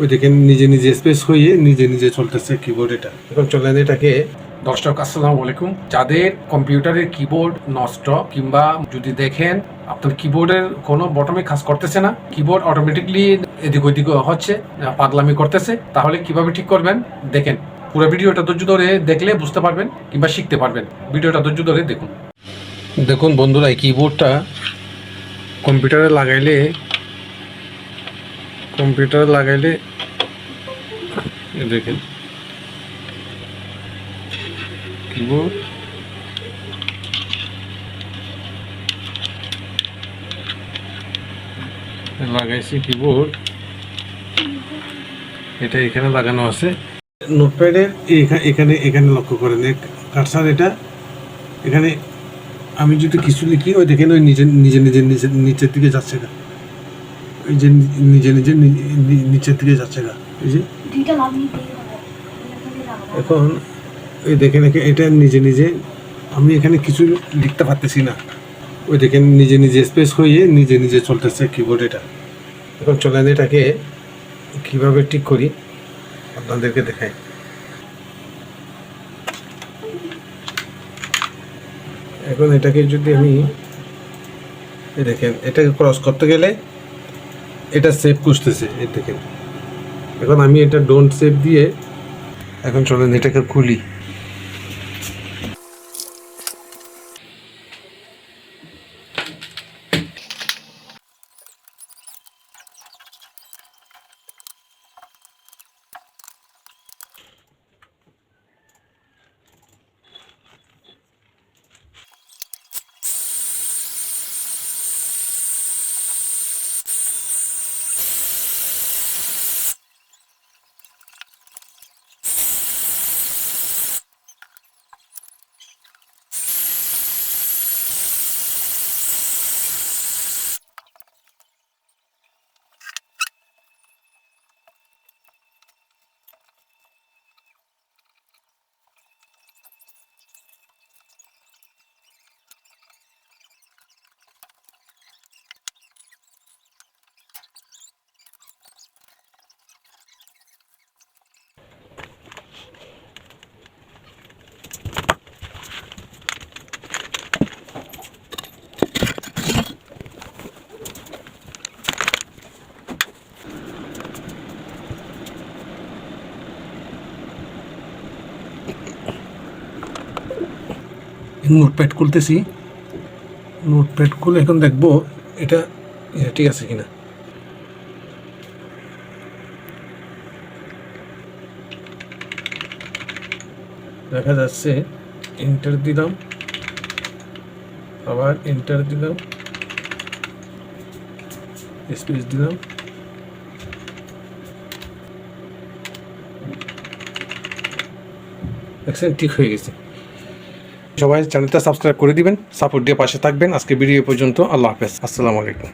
ওই দেখেন নিজে নিজে স্পেস হয়ে নিজে নিজে চলতেছে কিবোর্ড এটা। এখন চলেন এটাকে দর্শক আসসালামু আলাইকুম। যাদের কম্পিউটারের কিবোর্ড নষ্ট কিংবা যদি দেখেন আপনার কিবোর্ডের কোনো বটমে কাজ করতেছে না কিবোর্ড অটোমেটিকলি এদিক ওদিক হচ্ছে পাগলামি করতেছে তাহলে কীভাবে ঠিক করবেন? দেখেন পুরো ভিডিওটা ধৈর্য ধরে দেখলে বুঝতে পারবেন কিংবা শিখতে পারবেন। ভিডিওটা ধৈর্য ধরে দেখুন। দেখুন বন্ধুরা এই কিবোর্ডটা কম্পিউটারে লাগাইলে কম্পিউটারে লাগাইলে দেখেন। কিবোর্ড। লাগাইছি কিবোর্ড। এটা এখানে লাগানো আছে। নোটপ্যাডের এখা- এখানে এখানে লক্ষ্য করেন কারসার এটা। এখানে আমি যদি কিছু লিখি, ওই দেখেন ওই নিজে নিজে নিজে নিচে নিচের দিকে যাচ্ছে গা ওই যে নিজে নিজে নি- নি- নিচের দিকে যাচ্ছে গা। এই যে এখানে ওই দেখেন একে- এটা নিজে নিজে আমি এখানে কিছু লিখতে পারতেছি না। ওই দেখেন নিজে নিজে স্পেস হয়ে নিজে নিজে চলতেছে কিবোর্ড এটা। এখন চলেন এটাকে কীভাবে ঠিক করি? আপনাদেরকে দেখাই। এখন এটাকে যদি আমি দেখেন এটাকে ক্রস করতে গেলে এটা সেভ খুঁজতেছে এর থেকে এখন আমি এটা ডোন্ট সেভ দিয়ে এখন চলেন এটাকে খুলি। নোটপ্যাড খুলতেছি। নোটপ্যাড খুলে এখন দেখব এটা ঠিক আছে কিনা। দেখা যাচ্ছে এন্টার দিলাম, আবার এন্টার দিলাম স্পেস দিলাম। দেখছেন ঠিক হয়ে গেছে। সবাই চ্যানেলটা সাবস্ক্রাইব করে দিবেন সাপোর্ট দিয়ে পাশে থাকবেন। আজকে ভিডিও পর্যন্ত, আল্লাহ হাফেজ। আসসালামু আলাইকুম।